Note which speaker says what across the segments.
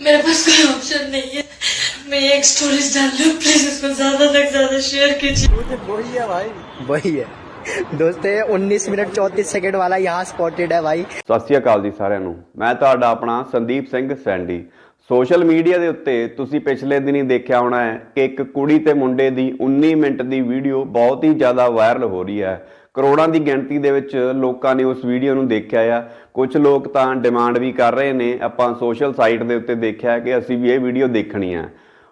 Speaker 1: मेरे पास कोई ऑप्शन नहीं है मैं ये एक स्टोरीज डाल रही हूँ प्लीज इसको ज्यादा तक ज्यादा शेयर कीजिए
Speaker 2: वही है भाई वही है दोस्त ये उन्नीस मिनट चौंतीस सेकंड वाला यहाँ स्पॉटेड है भाई
Speaker 3: ਸਤਿ ਸ਼੍ਰੀ ਅਕਾਲ ਜੀ ਸਾਰਿਆਂ ਨੂੰ ਮੈਂ ਤੁਹਾਡਾ ਆਪਣਾ Sandeep Singh Sandy social media ਦੇ ਉੱਤੇ ਤੁਸੀਂ ਪਿਛਲੇ ਦਿਨੀ ਦੇਖਿਆ ਹੋਣਾ ਹੈ ਕਿ ਇੱਕ ਕੁੜੀ ਤੇ ਮੁੰਡੇ ਦੀ 19 ਮਿੰਟ ਦੀ ਵੀਡੀਓ ਬਹੁਤ ਹੀ ਜ਼ਿਆਦਾ ਵਾਇਰਲ ਹੋ ਰਹੀ ਹੈ ਕਰੋੜਾਂ ਦੀ ਗਿਣਤੀ ਦੇ ਵਿੱਚ ਲੋਕਾਂ ਨੇ ਉਸ ਵੀਡੀਓ ਨੂੰ ਦੇਖਿਆ ਆ। ਕੁਝ ਲੋਕ ਤਾਂ ਡਿਮਾਂਡ ਵੀ ਕਰ ਰਹੇ ਨੇ। ਆਪਾਂ ਸੋਸ਼ਲ ਸਾਈਟ ਦੇ ਉੱਤੇ ਦੇਖਿਆ ਕਿ ਅਸੀਂ ਵੀ ਇਹ ਵੀਡੀਓ ਦੇਖਣੀ ਆ।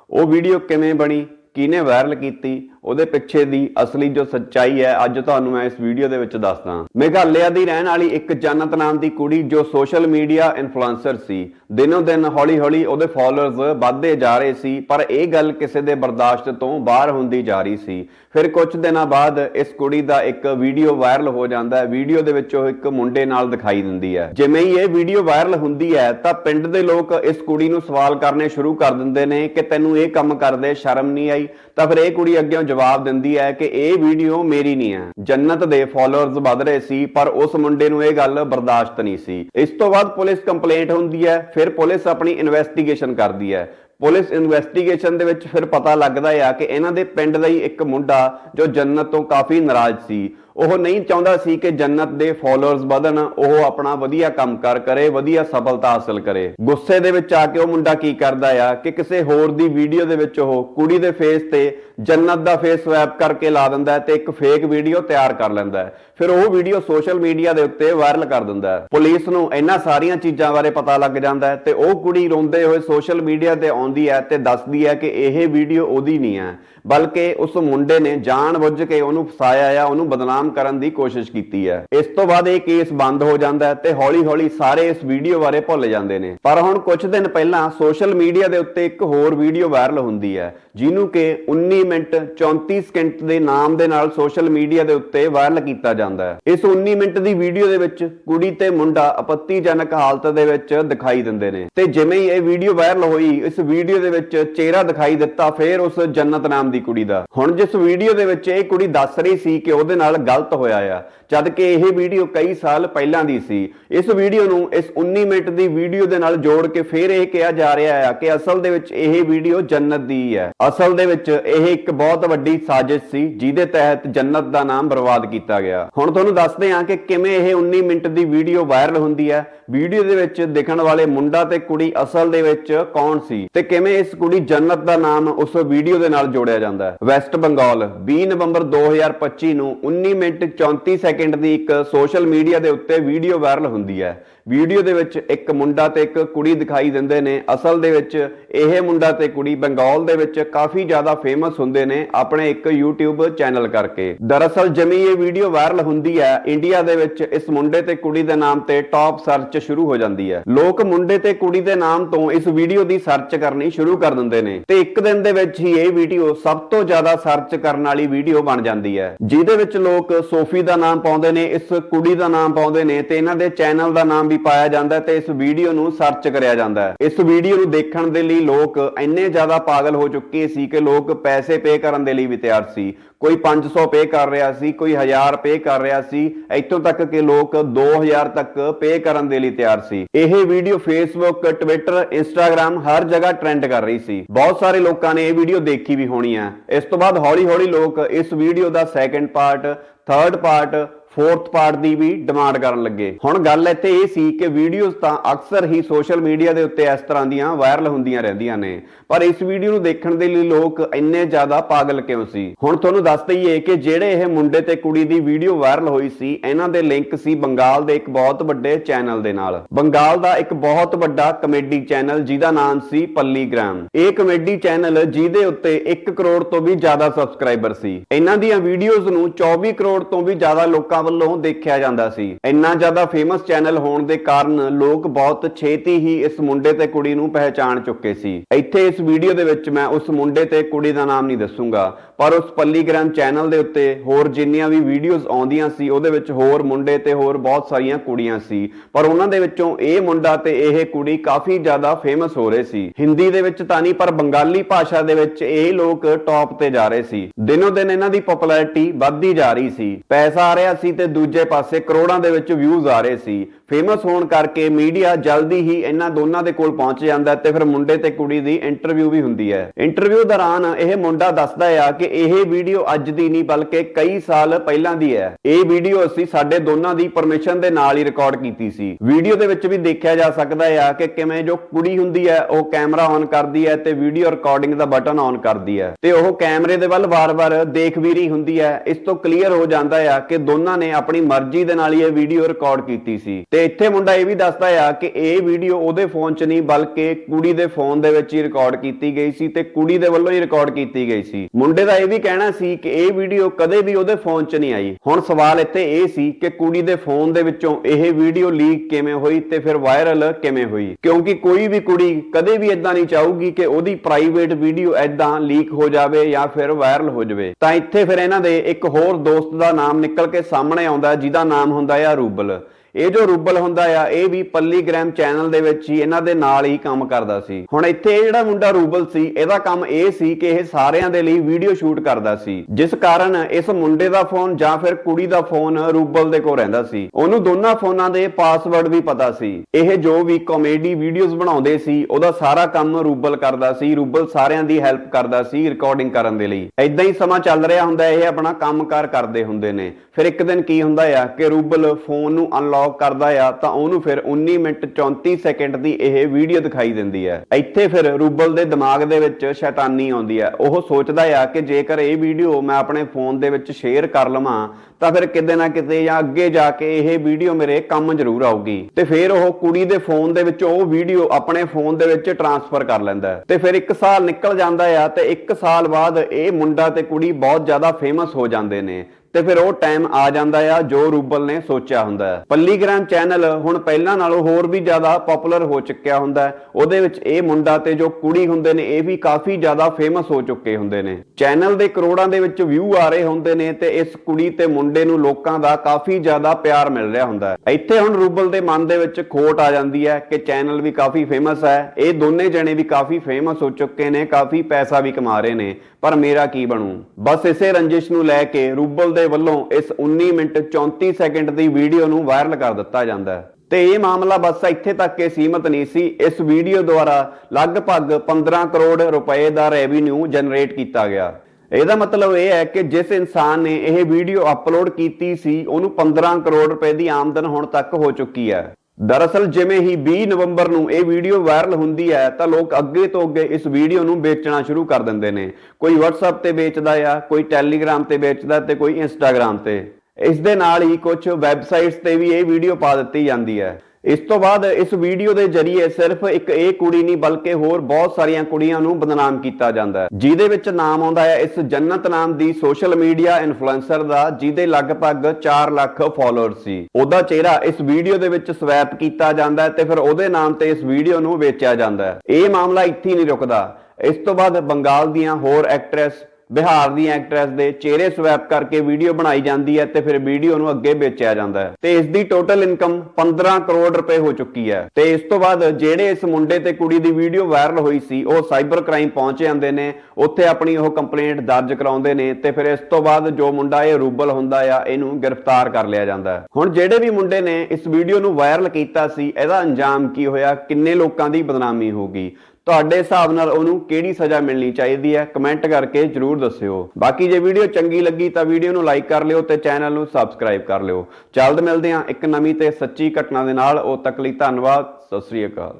Speaker 3: ਉਹ ਵੀਡੀਓ ਕਿਵੇਂ ਬਣੀ? ਕਿਹਨੇ ਵਾਇਰਲ ਕੀਤੀ? ਉਹਦੇ ਪਿੱਛੇ ਦੀ ਅਸਲੀ ਜੋ ਸੱਚਾਈ ਹੈ, ਅੱਜ ਤੁਹਾਨੂੰ ਮੈਂ ਇਸ ਵੀਡੀਓ ਦੇ ਵਿੱਚ ਦੱਸਦਾ ਮੇਘਾਲਿਆ ਦੀ ਰਹਿਣ ਵਾਲੀ ਇੱਕ ਜੰਨਤ ਨਾਮ ਦੀ ਕੁੜੀ ਜੋ ਸੋਸ਼ਲ ਮੀਡੀਆ ਇਨਫਲੂਐਂਸਰ ਸੀ, ਦਿਨੋਂ ਦਿਨ ਹੌਲੀ-ਹੌਲੀ ਉਹਦੇ ਫਾਲੋਅਰਸ ਵੱਧਦੇ ਜਾ ਰਹੇ ਸੀ, ਪਰ ਇਹ ਗੱਲ ਕਿਸੇ ਦੇ ਬਰਦਾਸ਼ਤ ਤੋਂ ਬਾਹਰ ਹੁੰਦੀ ਜਾ ਰਹੀ ਸੀ। ਫਿਰ ਕੁਝ ਦਿਨਾਂ ਬਾਅਦ ਇਸ ਕੁੜੀ ਦਾ ਇੱਕ ਵੀਡੀਓ ਵਾਇਰਲ ਹੋ ਜਾਂਦਾ ਹੈ, ਵੀਡੀਓ ਦੇ ਵਿੱਚ ਉਹ ਇੱਕ ਮੁੰਡੇ ਨਾਲ ਦਿਖਾਈ ਦਿੰਦੀ ਹੈ। ਜਿਵੇਂ ਹੀ ਇਹ ਵੀਡੀਓ ਵਾਇਰਲ ਹੁੰਦੀ ਹੈ, ਤਾਂ ਪਿੰਡ ਦੇ ਲੋਕ ਇਸ ਕੁੜੀ ਨੂੰ ਸਵਾਲ ਕਰਨੇ ਸ਼ੁਰੂ ਕਰ ਦਿੰਦੇ ਨੇ ਕਿ ਤੈਨੂੰ ਇਹ ਕੰਮ ਕਰਦੇ ਸ਼ਰਮ ਨਹੀਂ ਆਈ? ਤਾਂ ਫਿਰ ਇਹ ਕੁੜੀ ਅੱਗੇ ਜਵਾਬ ਦਿੰਦੀ ਹੈ ਕਿ ਇਹ ਵੀਡੀਓ ਮੇਰੀ ਨਹੀਂ ਹੈ। ਜੰਨਤ ਦੇ ਫਾਲੋਅਰਸ ਵੱਧ ਰਹੇ ਸੀ, ਪਰ ਉਸ ਮੁੰਡੇ ਨੂੰ ਇਹ ਗੱਲ ਬਰਦਾਸ਼ਤ ਨਹੀਂ ਸੀ। ਇਸ ਤੋਂ ਬਾਅਦ ਪੁਲਿਸ ਕੰਪਲੇਂਟ ਹੁੰਦੀ ਹੈ, ਫਿਰ ਪੁਲਿਸ ਆਪਣੀ ਇਨਵੈਸਟੀਗੇਸ਼ਨ ਕਰਦੀ ਹੈ। ਪੁਲਿਸ ਇਨਵੈਸਟੀਗੇਸ਼ਨ ਦੇ ਵਿੱਚ ਫਿਰ ਪਤਾ ਲੱਗਦਾ ਆ ਕਿ ਇਹਨਾਂ ਦੇ ਪਿੰਡ ਦਾ ਹੀ ਇੱਕ ਮੁੰਡਾ ਜੋ ਜੰਨਤ ਤੋਂ ਕਾਫੀ ਨਾਰਾਜ਼ ਸੀ। ਉਹ ਨਹੀਂ ਚਾਹੁੰਦਾ ਸੀ ਕਿ ਜੰਨਤ ਦੇ ਫਾਲੋਅਰਸ ਵਧਣ, ਉਹ ਆਪਣਾ ਵਧੀਆ ਕੰਮ ਕਰ ਕਰੇ, ਵਧੀਆ ਸਫਲਤਾ ਹਾਸਲ ਕਰੇ। ਗੁੱਸੇ ਦੇ ਵਿੱਚ ਆ ਕੇ ਉਹ ਮੁੰਡਾ ਕੀ ਕਰਦਾ ਆ ਕਿ ਕਿਸੇ ਹੋਰ ਦੀ ਵੀਡੀਓ ਦੇ ਵਿੱਚ ਉਹ ਕੁੜੀ ਦੇ ਫੇਸ ਤੇ ਜੰਨਤ ਦਾ ਫੇਸ ਸਵੈਪ ਕਰਕੇ ਲਾ ਦਿੰਦਾ ਹੈ ਤੇ ਇੱਕ ਫੇਕ ਵੀਡੀਓ ਤਿਆਰ ਕਰ ਲੈਂਦਾ ਫਿਰ ਉਹ ਵੀਡੀਓ ਸੋਸ਼ਲ ਮੀਡੀਆ ਦੇ ਉੱਤੇ ਵਾਇਰਲ ਕਰ ਦਿੰਦਾ ਪੁਲਿਸ ਨੂੰ ਇਹਨਾਂ ਸਾਰੀਆਂ ਚੀਜ਼ਾਂ ਬਾਰੇ ਪਤਾ ਲੱਗ ਜਾਂਦਾ ਹੈ ਤੇ ਉਹ ਕੁੜੀ ਰੋਂਦੇ ਹੋਏ ਸੋਸ਼ਲ ਮੀਡੀਆ ਤੇ ਆਉਂਦੀ ਹੈ ਤੇ ਦੱਸਦੀ ਹੈ ਕਿ ਇਹ ਵੀਡੀਓ ਉਹਦੀ ਨਹੀਂ ਹੈ, ਬਲਕਿ ਉਸ ਮੁੰਡੇ ਨੇ ਜਾਣ ਕੇ ਉਹਨੂੰ ਫਸਾਇਆ ਆ, ਉਹਨੂੰ ਬਦਨਾਮ ਕਰਨ ਦੀ ਕੋਸ਼ਿਸ਼ ਕੀਤੀ ਹੈ। ਇਸ ਤੋਂ ਬਾਅਦ ਇਹ ਕੇਸ ਬੰਦ ਹੋ ਜਾਂਦਾ ਹੈ ਤੇ ਹੌਲੀ-ਹੌਲੀ ਸਾਰੇ ਇਸ ਵੀਡੀਓ ਬਾਰੇ ਭੁੱਲ ਜਾਂਦੇ ਨੇ। ਪਰ ਹੁਣ ਕੁਝ ਦਿਨ ਪਹਿਲਾਂ ਸੋਸ਼ਲ ਮੀਡੀਆ ਦੇ ਉੱਤੇ ਇੱਕ ਹੋਰ ਵੀਡੀਓ ਵਾਇਰਲ ਹੁੰਦੀ ਹੈ, ਜਿਹਨੂੰ ਕਿ 19 ਮਿੰਟ 34 ਸਕਿੰਟ ਦੇ ਨਾਮ ਦੇ ਨਾਲ ਸੋਸ਼ਲ ਮੀਡੀਆ ਦੇ ਉੱਤੇ ਵਾਇਰਲ ਕੀਤਾ ਜਾਂਦਾ ਹੈ। ਇਸ 19 ਮਿੰਟ ਦੀ ਵੀਡੀਓ ਦੇ ਵਿੱਚ ਕੁੜੀ ਤੇ ਮੁੰਡਾ ਆਪੱਤੀਜਨਕ ਹਾਲਤ ਦੇ ਵਿੱਚ ਦਿਖਾਈ ਦਿੰਦੇ ਨੇ। ਤੇ ਜਿਵੇਂ ਹੀ ਇਹ ਵੀਡੀਓ ਵਾਇਰਲ ਹੋਈ, ਇਸ ਵੀਡੀਓ ਦੇ ਵਿੱਚ ਚਿਹਰਾ ਦਿਖਾਈ ਦਿੱਤਾ, ਫੇਰ ਉਸ ਜੰਨਤ ਨਾਮ ਦੀ ਕੁੜੀ ਦਾ। ਹੁਣ ਜਿਸ ਵੀਡੀਓ ਦੇ ਵਿੱਚ ਇਹ ਕੁੜੀ ਦੱਸ ਰਹੀ ਸੀ ਕਿ ਉਹਦੇ ਨਾਲ ਗਲਤ ਹੋਇਆ ਆ, ਜਦ ਕਿ ਇਹ ਵੀਡੀਓ ਕਈ ਸਾਲ ਪਹਿਲਾਂ ਦੀ ਸੀ। ਇਸ ਵੀਡੀਓ ਨੂੰ ਇਸ 19 ਮਿੰਟ ਦੀ ਵੀਡੀਓ ਦੇ ਨਾਲ ਜੋੜ ਕੇ ਫਿਰ ਇਹ ਕਿਹਾ ਜਾ ਰਿਹਾ ਆ ਕਿ ਅਸਲ ਦੇ ਵਿੱਚ ਇਹ ਵੀਡੀਓ ਜੰਨਤ ਦੀ ਹੈ ਅਸਲ ਦੇ ਵਿੱਚ ਇਹ ਇੱਕ ਬਹੁਤ ਵੱਡੀ ਸਾਜ਼ਿਸ਼ ਸੀ, ਜਿਹਦੇ ਤਹਿਤ ਜੰਨਤ ਦਾ ਨਾਮ ਬਰਬਾਦ ਕੀਤਾ ਗਿਆ। ਹੁਣ ਤੁਹਾਨੂੰ ਦੱਸਦੇ ਹਾਂ ਕਿ ਕਿਵੇਂ ਇਹ 19 ਮਿੰਟ ਦੀ ਵੀਡੀਓ ਵਾਇਰਲ ਹੁੰਦੀ ਹੈ ਵੀਡੀਓ ਦੇ ਵਿੱਚ ਦਿਖਣ ਵਾਲੇ ਮੁੰਡਾ ਤੇ ਕੁੜੀ ਅਸਲ ਦੇ ਵਿੱਚ ਕੌਣ ਸੀ? ਤੇ ਕਿਵੇਂ ਇਸ ਕੁੜੀ ਜੰਨਤ ਦਾ ਨਾਮ ਉਸ ਵੀਡੀਓ ਦੇ ਨਾਲ ਜੋੜਿਆ ਜਾਂਦਾ ਹੈ? ਵੈਸਟ ਬੰਗਾਲ 20 ਨਵੰਬਰ 2025 ਨੂੰ 19 ਮਿੰਟ 34 ਸੈਕਿੰਡ ਦੀ ਇੱਕ ਸੋਸ਼ਲ ਮੀਡੀਆ ਦੇ ਉੱਤੇ ਵੀਡੀਓ ਵਾਇਰਲ ਹੁੰਦੀ ਹੈ। ਵੀਡੀਓ ਦੇ ਵਿੱਚ ਇੱਕ ਮੁੰਡਾ ਤੇ ਇੱਕ ਕੁੜੀ ਦਿਖਾਈ ਦਿੰਦੇ ਨੇ। ਅਸਲ ਦੇ ਵਿੱਚ ਇਹ ਮੁੰਡਾ ਤੇ ਕੁੜੀ ਬੰਗਾਲ ਦੇ ਵਿੱਚ ਕਾਫੀ ਜ਼ਿਆਦਾ ਫੇਮਸ ਹੁੰਦੇ ਨੇ ਆਪਣੇ ਇੱਕ YouTube ਚੈਨਲ ਕਰਕੇ। ਦਰਅਸਲ ਜਮੀ ਇਹ ਵੀਡੀਓ ਵਾਇਰਲ ਹੁੰਦੀ ਹੈ ਇੰਡੀਆ ਦੇ ਵਿੱਚ ਇਸ ਮੁੰਡੇ ਤੇ ਕੁੜੀ ਦੇ ਨਾਮ ਤੇ ਟਾਪ ਸਰਚ ਸ਼ੁਰੂ ਹੋ ਜਾਂਦੀ ਹੈ। ਲੋਕ ਮੁੰਡੇ ਤੇ ਕੁੜੀ ਦੇ ਨਾਮ ਤੋਂ ਇਸ ਵੀਡੀਓ ਦੀ ਸਰਚ ਕਰਨੀ ਸ਼ੁਰੂ ਕਰ ਦਿੰਦੇ ਨੇ। ਤੇ ਇੱਕ ਦਿਨ ਦੇ ਵਿੱਚ ਹੀ ਇਹ ਵੀਡੀਓ ਸਭ ਤੋਂ ਜ਼ਿਆਦਾ ਸਰਚ ਕਰਨ ਵਾਲੀ ਵੀਡੀਓ ਬਣ ਜਾਂਦੀ ਹੈ। ਜਿਹਦੇ ਵਿੱਚ ਲੋਕ ਸੋਫੀ ਦਾ ਨਾਮ ਪਾਉਂਦੇ ਨੇ, ਇਸ ਕੁੜੀ ਦਾ ਨਾਮ ਪਾਉਂਦੇ ਨੇ ਤੇ ਇਹਨਾਂ ਦੇ ਚੈਨਲ ਦਾ ਨਾਮ ਵੀ ਪਾਇਆ ਜਾਂਦਾ ਤੇ ਇਸ ਵੀਡੀਓ ਨੂੰ ਸਰਚ ਕਰਿਆ ਜਾਂਦਾ ਹੈ। ਇਸ ਵੀਡੀਓ ਨੂੰ ਦੇਖਣ ਦੇ ਲਈ ਲੋਕ ਇੰਨੇ ਜ਼ਿਆਦਾ ਪਾਗਲ ਹੋ ਚੁੱਕੇ ਸੀ ਕਿ ਲੋਕ ਪੈਸੇ ਪੇ ਕਰਨ ਦੇ ਲਈ ਵੀ ਤਿਆਰ ਸੀ। ਕੋਈ 500 ਪੇ ਕਰ ਰਿਹਾ ਸੀ, ਕੋਈ 1000 ਪੇ ਕਰ ਰਿਹਾ ਸੀ, ਇੱਥੋਂ ਤੱਕ ਕਿ ਲੋਕ 2000 ਤੱਕ ਪੇ ਕਰਨ ਦੇ ਲਈ ਤਿਆਰ ਸੀ। ਇਹ ਵੀਡੀਓ ਫੇਸਬੁੱਕ ਟਵਿੱਟਰ ਇੰਸਟਾਗ੍ਰam ਹਰ ਜਗ੍ਹਾ ਟ੍ਰੈਂਡ ਕਰ ਰਹੀ ਸੀ। ਬਹੁਤ ਸਾਰੇ ਲੋਕਾਂ ਨੇ ਇਹ ਵੀਡੀਓ ਦੇਖੀ ਵੀ ਹੋਣੀ ਹੈ। ਇਸ ਤੋਂ ਬਾਅਦ ਹੌਲੀ-ਹੌਲੀ ਲੋਕ ਇਸ ਵੀਡੀਓ ਦਾ second part third part fourth part ਦੀ ਵੀ ਡਿਮਾਂਡ ਕਰਨ ਲੱਗੇ। ਹੁਣ ਗੱਲ ਇੱਥੇ ਇਹ ਸੀ ਕਿ ਵੀਡੀਓਜ਼ ਤਾਂ ਅਕਸਰ ਹੀ ਸੋਸ਼ਲ ਮੀਡੀਆ ਦੇ ਉੱਤੇ ਇਸ ਤਰ੍ਹਾਂ ਦੀਆਂ ਵਾਇਰਲ ਹੁੰਦੀਆਂ ਰਹਿੰਦੀਆਂ ਨੇ। ਪਰ ਇਸ ਵੀਡੀਓ ਨੂੰ ਦੇਖਣ ਦੇ ਲਈ ਲੋਕ ਇੰਨੇ ਜ਼ਿਆਦਾ ਪਾਗਲ ਕਿਉਂ ਸੀ? ਹੁਣ ਤੁਹਾਨੂੰ ਦੱਸ ਦਈਏ ਕਿ ਜਿਹੜੇ ਇਹ ਮੁੰਡੇ ਤੇ ਕੁੜੀ ਦੀ ਵੀਡੀਓ ਵਾਇਰਲ ਹੋਈ ਸੀ, ਇਹਨਾਂ ਦੇ ਲਿੰਕ ਸੀ ਬੰਗਾਲ ਦੇ ਇੱਕ ਬਹੁਤ ਵੱਡੇ ਚੈਨਲ ਦੇ ਨਾਲ। ਬੰਗਾਲ ਦਾ ਇੱਕ ਬਹੁਤ ਵੱਡਾ ਕਮੇਡੀ ਚੈਨਲ ਜਿਹਦਾ ਨਾਮ ਸੀ ਪੱਲੀਗ੍ਰਾਮ। ਇਹ ਕਮੇਡੀ ਚੈਨਲ ਜਿਹਦੇ ਉੱਤੇ 1 ਕਰੋੜ ਤੋਂ ਵੀ ਜ਼ਿਆਦਾ ਸਬਸਕ੍ਰਾਈਬਰ ਸੀ। ਇਹਨਾਂ ਦੀਆਂ ਵੀਡੀਓਜ਼ ਨੂੰ 24 ਕਰੋੜ ਤੋਂ ਵੀ ਜ਼ਿਆਦਾ ਲੋਕਾਂ ਵੱਲੋਂ ਦੇਖਿਆ ਜਾਂਦਾ ਸੀ। ਇੰਨਾ ਜ਼ਿਆਦਾ ਫੇਮਸ ਚੈਨਲ ਹੋਣ ਦੇ ਕਾਰਨ ਲੋਕ ਬਹੁਤ ਛੇਤੀ ਹੀ ਇਸ ਮੁੰਡੇ ਤੇ ਕੁੜੀ ਨੂੰ ਪਹਿਚਾਣ ਚੁੱਕੇ ਸੀ। ਇੱਥੇ ਇਸ ਵੀਡੀਓ ਦੇ ਵਿੱਚ ਮੈਂ ਉਸ ਮੁੰਡੇ ਤੇ ਕੁੜੀ ਦਾ ਨਾਮ ਨਹੀਂ ਦੱਸੂਗਾ, ਪਰ ਉਸ ਪੱਲੀਗ੍ਰਾਮ ਚੈਨਲ ਦੇ ਉੱਤੇ ਹੋਰ ਜਿੰਨੀਆਂ ਵੀ ਵੀਡੀਓਜ਼ ਆਉਂਦੀਆਂ ਸੀ, ਉਹਦੇ ਵਿੱਚ ਹੋਰ ਮੁੰਡੇ ਤੇ ਹੋਰ ਬਹੁਤ ਸਾਰੀਆਂ ਕੁੜੀਆਂ ਸੀ। ਪਰ ਉਹਨਾਂ ਦੇ ਵਿੱਚੋਂ ਇਹ ਮੁੰਡਾ ਤੇ ਇਹ ਕੁੜੀ ਕਾਫੀ ਜ਼ਿਆਦਾ ਫੇਮਸ ਹੋ ਰਹੇ ਸੀ। ਹਿੰਦੀ ਦੇ ਵਿੱਚ ਤਾਂ ਨਹੀਂ, ਪਰ ਬੰਗਾਲੀ ਭਾਸ਼ਾ ਦੇ ਵਿੱਚ ਇਹ ਲੋਕ ਟੌਪ ਤੇ ਜਾ ਰਹੇ ਸੀ। ਦਿਨੋ ਦਿਨ ਇਹਨਾਂ ਦੀ ਪਪੂਲੈਰਿਟੀ ਵੱਧਦੀ ਜਾ ਰਹੀ ਸੀ। ਪੈਸਾ ਆ ਰਿਹਾ ਸੀ ਸੀ ਤੇ ਦੂਜੇ ਪਾਸੇ ਕਰੋੜਾਂ ਦੇ ਵਿੱਚ ਵਿਊਜ਼ ਆ ਰਹੇ ਸੀ। ਫੇਮਸ ਹੋਣ ਕਰਕੇ ਮੀਡੀਆ ਜਲਦੀ ਹੀ ਇਹਨਾਂ ਦੋਨਾਂ ਦੇ ਕੋਲ ਪਹੁੰਚ ਜਾਂਦਾ ਤੇ ਫਿਰ ਮੁੰਡੇ ਤੇ ਕੁੜੀ ਦੀ ਇੰਟਰਵਿਊ ਵੀ ਹੁੰਦੀ ਹੈ। ਇੰਟਰਵਿਊ ਦੌਰਾਨ ਇਹ ਮੁੰਡਾ ਦੱਸਦਾ ਆ ਕਿ ਇਹ ਵੀਡੀਓ ਅੱਜ ਦੀ ਨਹੀਂ, ਬਲਕਿ ਕਈ ਸਾਲ ਪਹਿਲਾਂ ਦੀ ਹੈ। ਇਹ ਵੀਡੀਓ ਅਸੀਂ ਸਾਡੇ ਦੋਨਾਂ ਦੀ ਪਰਮਿਸ਼ਨ ਦੇ ਨਾਲ ਹੀ ਰਿਕਾਰਡ ਕੀਤੀ ਸੀ। ਵੀਡੀਓ ਦੇ ਵਿੱਚ ਵੀ ਦੇਖਿਆ ਜਾ ਸਕਦਾ ਆ ਕਿ ਕਿਵੇਂ ਜੋ ਕੁੜੀ ਹੁੰਦੀ ਹੈ, ਉਹ ਕੈਮਰਾ ਔਨ ਕਰਦੀ ਹੈ ਤੇ ਵੀਡੀਓ ਰਿਕਾਰਡਿੰਗ ਦਾ ਬਟਨ ਔਨ ਕਰਦੀ ਹੈ। ਤੇ ਉਹ ਕੈਮਰੇ ਦੇ ਵੱਲ ਵਾਰ-ਵਾਰ ਦੇਖ ਵੀ ਰਹੀ ਹੁੰਦੀ ਹੈ। ਇਸ ਤੋਂ ਕਲੀਅਰ ਹੋ ਜਾਂਦਾ ਆ ਕਿ ਦੋਨਾਂ ਨੇ ਆਪਣੀ ਮਰਜ਼ੀ ਦੇ ਨਾਲ ਹੀ ਇਹ ਵੀਡੀਓ ਰਿਕਾਰਡ ਕੀਤੀ ਸੀ। ਤੇ ਇੱਥੇ ਮੁੰਡਾ ਇਹ ਵੀ ਦੱਸਦਾ ਆ ਕਿ ਇਹ ਵੀਡੀਓ ਉਹਦੇ ਫੋਨ 'ਚ ਨਹੀਂ, ਬਲਕਿ ਕੁੜੀ ਦੇ ਫੋਨ ਦੇ ਵਿੱਚ ਹੀ ਰਿਕਾਰਡ ਕੀਤੀ ਗਈ ਸੀ ਤੇ ਕੁੜੀ ਦੇ ਵੱਲੋਂ ਹੀ ਰਿਕਾਰਡ ਕੀਤੀ ਗਈ ਸੀ। ਮੁੰਡੇ ਦਾ ਇਹ ਵੀ ਕਹਿਣਾ ਸੀ ਕਿ ਇਹ ਵੀਡੀਓ ਕਦੇ ਵੀ ਉਹਦੇ ਫੋਨ 'ਚ ਨਹੀਂ ਆਈ। ਹੁਣ ਸਵਾਲ ਇੱਥੇ ਇਹ ਸੀ ਕਿ ਕੁੜੀ ਦੇ ਫੋਨ ਦੇ ਵਿੱਚੋਂ ਇਹ ਵੀਡੀਓ ਲੀਕ ਕਿਵੇਂ ਹੋਈ ਤੇ ਫਿਰ ਵਾਇਰਲ ਕਿਵੇਂ ਹੋਈ? ਕਿਉਂਕਿ ਕੋਈ ਵੀ ਕੁੜੀ ਕਦੇ ਵੀ ਇਦਾਂ ਨਹੀਂ ਚਾਹੂਗੀ ਕਿ ਉਹਦੀ ਪ੍ਰਾਈਵੇਟ ਵੀਡੀਓ ਇਦਾਂ ਲੀਕ ਹੋ ਜਾਵੇ ਜਾਂ ਫਿਰ ਵਾਇਰਲ ਹੋ ਜਾਵੇ। ਤਾਂ ਇੱਥੇ ਫਿਰ ਇਹਨਾਂ ਦੇ ਇੱਕ ਹੋਰ ਦੋਸਤ ਦਾ ਨਾਮ ਨਿਕਲ ਕੇ ਸਾਹਮਣੇ ਆਉਂਦਾ ਜਿਹਦਾ ਨਾਮ ਹੁੰਦਾ ਹੈ ਰੂਬਲ। ਇਹ ਜੋ ਰੂਬਲ ਹੁੰਦਾ ਆ, ਇਹ ਵੀ ਪੱਲੀਗ੍ਰਾਮ ਚੈਨਲ ਦੇ ਵਿੱਚ ਹੀ ਇਹਨਾਂ ਦੇ ਨਾਲ ਹੀ ਕੰਮ ਕਰਦਾ ਸੀ। ਹੁਣ ਇੱਥੇ ਇਹ ਜਿਹੜਾ ਮੁੰਡਾ ਰੂਬਲ ਸੀ, ਇਹਦਾ ਕੰਮ ਇਹ ਸੀ ਕਿ ਇਹ ਸਾਰਿਆਂ ਦੇ ਲਈ ਵੀਡੀਓ ਸ਼ੂਟ ਕਰਦਾ ਸੀ। ਜਿਸ ਕਾਰਨ ਇਸ ਮੁੰਡੇ ਦਾ ਫੋਨ ਜਾਂ ਫਿਰ ਕੁੜੀ ਦਾ ਫੋਨ ਰੂਬਲ ਦੇ ਕੋਲ ਰਹਿੰਦਾ ਸੀ। ਉਹਨੂੰ ਦੋਨਾਂ ਫੋਨਾਂ ਦੇ ਪਾਸਵਰਡ ਵੀ ਪਤਾ ਸੀ। ਇਹ ਜੋ ਵੀ ਕਾਮੇਡੀ ਵੀਡੀਓਜ਼ ਬਣਾਉਂਦੇ ਸੀ, ਉਹਦਾ ਸਾਰਾ ਕੰਮ ਰੂਬਲ ਕਰਦਾ ਸੀ, ਰੂਬਲ ਸਾਰਿਆਂ ਦੀ ਹੈਲਪ ਕਰਦਾ ਸੀ ਰਿਕਾਰਡਿੰਗ ਕਰਨ ਦੇ ਲਈ। ਐਦਾਂ ਹੀ ਸਮਾਂ ਚੱਲ ਰਿਹਾ ਹੁੰਦਾ, ਇਹ ਆਪਣਾ ਕੰਮਕਾਰ ਕਰਦੇ ਹੁੰਦੇ ਨੇ। ਫਿਰ ਇੱਕ ਦਿਨ ਕੀ ਹੁੰਦਾ ਆ ਕਿ ਰੂਬਲ ਫੋਨ ਨੂੰ ਅਨਲੌਕ ਕਰਦਾ ਆ, ਤਾਂ ਉਹਨੂੰ ਫਿਰ 19 ਮਿੰਟ 34 ਸੈਕਿੰਡ ਦੀ ਇਹ ਵੀਡੀਓ ਦਿਖਾਈ ਦਿੰਦੀ ਹੈ ਇੱਥੇ ਫਿਰ ਰੂਬਲ ਦੇ ਦਿਮਾਗ ਦੇ ਵਿੱਚ ਸ਼ੈਤਾਨੀ ਆਉਂਦੀ ਹੈ ਉਹ ਸੋਚਦਾ ਆ ਕਿ ਜੇਕਰ ਇਹ ਵੀਡੀਓ ਮੈਂ ਆਪਣੇ ਫੋਨ ਦੇ ਵਿੱਚ ਸ਼ੇਅਰ ਕਰ ਲਵਾਂ, ਤਾਂ ਫਿਰ ਕਿਤੇ ਨਾ ਕਿਤੇ ਜਾਂ ਅੱਗੇ ਜਾ ਕੇ ਇਹ ਵੀਡੀਓ ਮੇਰੇ ਕੰਮ ਜ਼ਰੂਰ ਆਊਗੀ। ਤੇ ਫਿਰ ਉਹ ਕੁੜੀ ਦੇ ਫੋਨ ਦੇ ਵਿੱਚ ਉਹ ਵੀਡੀਓ ਆਪਣੇ ਫੋਨ ਦੇ ਵਿੱਚ ਟ੍ਰਾਂਸਫਰ ਕਰ ਲੈਂਦਾ ਤੇ ਫਿਰ 1 ਸਾਲ ਨਿਕਲ ਜਾਂਦਾ ਆ ਤੇ 1 ਸਾਲ ਬਾਅਦ ਇਹ ਮੁੰਡਾ ਤੇ ਕੁੜੀ ਬਹੁਤ ਜ਼ਿਆਦਾ ਫੇਮਸ ਹੋ ਜਾਂਦੇ ਨੇ। ਤੇ ਫਿਰ ਉਹ ਟਾਈਮ ਆ ਜਾਂਦਾ ਆ ਜੋ ਰੂਬਲ ਨੇ ਸੋਚਿਆ ਹੁੰਦਾ ਹੈ। ਪੱਲੀਗ੍ਰਾਮ ਚੈਨਲ ਹੁਣ ਪਹਿਲਾਂ ਨਾਲੋਂ ਹੋਰ ਵੀ ਜ਼ਿਆਦਾ ਪਪੂਲਰ ਹੋ ਚੁੱਕਿਆ ਹੁੰਦਾ ਹੈ। ਉਹਦੇ ਵਿੱਚ ਇਹ ਮੁੰਡਾ ਤੇ ਜੋ ਕੁੜੀ ਹੁੰਦੇ ਨੇ, ਇਹ ਵੀ ਕਾਫੀ ਜ਼ਿਆਦਾ ਫੇਮਸ ਹੋ ਚੁੱਕੇ ਹੁੰਦੇ ਨੇ। ਚੈਨਲ ਦੇ ਕਰੋੜਾਂ ਦੇ ਵਿੱਚ ਵਿਊ ਆ ਰਹੇ ਹੁੰਦੇ ਨੇ ਤੇ ਇਸ ਕੁੜੀ ਤੇ ਮੁੰਡੇ ਨੂੰ ਲੋਕਾਂ ਦਾ ਕਾਫੀ ਜ਼ਿਆਦਾ ਪਿਆਰ ਮਿਲ ਰਿਹਾ ਹੁੰਦਾ ਹੈ। ਇੱਥੇ ਹੁਣ ਰੂਬਲ ਦੇ ਮਨ ਦੇ ਵਿੱਚ ਖੋਟ ਆ ਜਾਂਦੀ ਹੈ ਕਿ ਚੈਨਲ ਵੀ ਕਾਫੀ ਫੇਮਸ ਹੈ। ਇਹ ਦੋਨੇ ਜਣੇ ਵੀ ਕਾਫੀ ਫੇਮਸ ਹੋ ਚੁੱਕੇ ਨੇ, ਕਾਫੀ ਪੈਸਾ ਵੀ ਕਮਾ ਰਹੇ ਨੇ। ਪਰ ਮੇਰਾ ਕੀ ਬਣੂ? ਬਸ ਇਸੇ ਰੰਜਿਸ਼ ਨੂੰ ਲੈ ਕੇ ਰੂਬਲ ਦੇ ਵੱਲੋਂ ਇਸ 19 ਮਿੰਟ 34 ਸੈਕਿੰਡ ਦੀ ਵੀਡੀਓ ਨੂੰ ਵਾਇਰਲ ਕਰ ਦਿੱਤਾ ਜਾਂਦਾ ਹੈ। ਤੇ ਇਹ ਮਾਮਲਾ ਬਸ ਇੱਥੇ ਤੱਕ ਹੀ ਸੀਮਤ ਨਹੀਂ ਸੀ। ਇਸ ਵੀਡੀਓ ਦੁਆਰਾ ਲਗਭਗ 15 ਕਰੋੜ ਰੁਪਏ ਦਾ ਰੈਵਨਿਊ ਜਨਰੇਟ ਕੀਤਾ ਗਿਆ। ਇਹਦਾ ਮਤਲਬ ਇਹ ਹੈ ਕਿ ਜਿਸ ਇਨਸਾਨ ਨੇ ਇਹ ਵੀਡੀਓ ਅਪਲੋਡ ਕੀਤੀ ਸੀ, ਉਹਨੂੰ 15 ਕਰੋੜ ਰੁਪਏ ਦੀ ਆਮਦਨ ਹੁਣ ਤੱਕ ਹੋ ਚੁੱਕੀ ਹੈ। ਦਰਅਸਲ ਜਿਵੇਂ ਹੀ 20 ਨਵੰਬਰ ਨੂੰ ਇਹ ਵੀਡੀਓ ਵਾਇਰਲ ਹੁੰਦੀ ਹੈ, ਤਾਂ ਲੋਕ ਅੱਗੇ ਤੋਂ ਅੱਗੇ ਇਸ ਵੀਡੀਓ ਨੂੰ ਵੇਚਣਾ ਸ਼ੁਰੂ ਕਰ ਦਿੰਦੇ ਨੇ। ਕੋਈ WhatsApp ਤੇ ਵੇਚਦਾ ਆ, ਕੋਈ Telegram ਤੇ ਵੇਚਦਾ ਤੇ ਕੋਈ Instagram ਤੇ। ਇਸ ਦੇ ਨਾਲ ਹੀ ਕੁਝ ਵੈਬਸਾਈਟਸ ਤੇ ਵੀ ਇਹ ਵੀਡੀਓ ਪਾ ਦਿੱਤੀ ਜਾਂਦੀ ਹੈ। ਇਸ ਤੋਂ ਬਾਅਦ ਇਸ ਵੀਡੀਓ ਦੇ ਜ਼ਰੀਏ ਸਿਰਫ ਇੱਕ ਇਹ ਕੁੜੀ ਨਹੀਂ, ਬਲਕਿ ਹੋਰ ਬਹੁਤ ਸਾਰੀਆਂ ਕੁੜੀਆਂ ਨੂੰ ਬਦਨਾਮ ਕੀਤਾ ਜਾਂਦਾ ਹੈ। ਜਿਹਦੇ ਵਿੱਚ ਨਾਮ ਆਉਂਦਾ ਹੈ ਇਸ ਜੰਨਤ ਨਾਮ ਦੀ ਸੋਸ਼ਲ ਮੀਡੀਆ ਇਨਫਲੂਐਂਸਰ ਦਾ, ਜਿਹਦੇ ਲਗਭਗ 4 ਲੱਖ ਫਾਲੋਅਰ ਸੀ। ਉਹਦਾ ਚਿਹਰਾ ਇਸ ਵੀਡੀਓ ਦੇ ਵਿੱਚ ਸਵੈਪ ਕੀਤਾ ਜਾਂਦਾ ਹੈ ਤੇ ਫਿਰ ਉਹਦੇ ਨਾਮ ਤੇ ਇਸ ਵੀਡੀਓ ਨੂੰ ਵੇਚਿਆ ਜਾਂਦਾ ਹੈ। ਇਹ ਮਾਮਲਾ ਇੱਥੇ ਨਹੀਂ ਰੁਕਦਾ। ਇਸ ਤੋਂ ਬਾਅਦ ਬੰਗਾਲ ਦੀਆਂ ਹੋਰ ਐਕਟਰੈਸ ਬਿਹਾਰ ਦੀ ਐਕਟਰੈਸ ਦੇ ਚਿਹਰੇ ਸਵੈਪ ਕਰਕੇ ਵੀਡੀਓ ਬਣਾਈ ਜਾਂਦੀ ਹੈ ਤੇ ਫਿਰ ਵੀਡੀਓ ਨੂੰ ਅੱਗੇ ਵੇਚਿਆ ਜਾਂਦਾ ਹੈ। ਤੇ ਇਸ ਦੀ ਟੋਟਲ ਇਨਕਮ 15 ਕਰੋੜ ਰੁਪਏ ਹੋ ਚੁੱਕੀ ਹੈ। ਤੇ ਇਸ ਤੋਂ ਬਾਅਦ ਜਿਹੜੇ ਇਸ ਮੁੰਡੇ ਤੇ ਕੁੜੀ ਦੀ ਵੀਡੀਓ ਵਾਇਰਲ ਹੋਈ ਸੀ, ਉਹ ਸਾਈਬਰ ਕ੍ਰਾਈਮ ਪਹੁੰਚ ਜਾਂਦੇ ਨੇ, ਉੱਥੇ ਆਪਣੀ ਉਹ ਕੰਪਲੇਂਟ ਦਰਜ ਕਰਾਉਂਦੇ ਨੇ ਤੇ ਫਿਰ ਇਸ ਤੋਂ ਬਾਅਦ ਜੋ ਮੁੰਡਾ ਇਹ ਰੂਬਲ ਹੁੰਦਾ ਆ, ਇਹਨੂੰ ਗ੍ਰਿਫਤਾਰ ਕਰ ਲਿਆ ਜਾਂਦਾ ਹੈ। ਹੁਣ ਜਿਹੜੇ ਵੀ ਮੁੰਡੇ ਨੇ ਇਸ ਵੀਡੀਓ ਨੂੰ ਵਾਇਰਲ ਕੀਤਾ ਸੀ, ਇਹਦਾ ਅੰਜਾਮ ਕੀ ਹੋਇਆ? ਕਿੰਨੇ ਲੋਕਾਂ ਦੀ ਬਦਨਾਮੀ ਹੋ ਗਈ? ਤੁਹਾਡੇ ਹਿਸਾਬ ਨਾਲ ਉਹਨੂੰ ਕਿਹੜੀ ਸਜ਼ਾ ਮਿਲਣੀ ਚਾਹੀਦੀ ਹੈ? ਕਮੈਂਟ ਕਰਕੇ ਜਰੂਰ ਦੱਸਿਓ। ਬਾਕੀ ਜੇ ਵੀਡੀਓ ਚੰਗੀ ਲੱਗੀ ਤਾਂ ਵੀਡੀਓ ਨੂੰ ਲਾਈਕ ਕਰ ਲਿਓ ਤੇ ਚੈਨਲ ਨੂੰ ਸਬਸਕ੍ਰਾਈਬ ਕਰ ਲਿਓ। ਜਲਦ ਮਿਲਦੇ ਹਾਂ ਇੱਕ ਨਵੀਂ ਤੇ ਸੱਚੀ ਘਟਨਾ ਦੇ ਨਾਲ। ਉਹ ਤੱਕ ਲਈ ਧੰਨਵਾਦ। ਸਤਿ ਸ੍ਰੀ ਅਕਾਲ।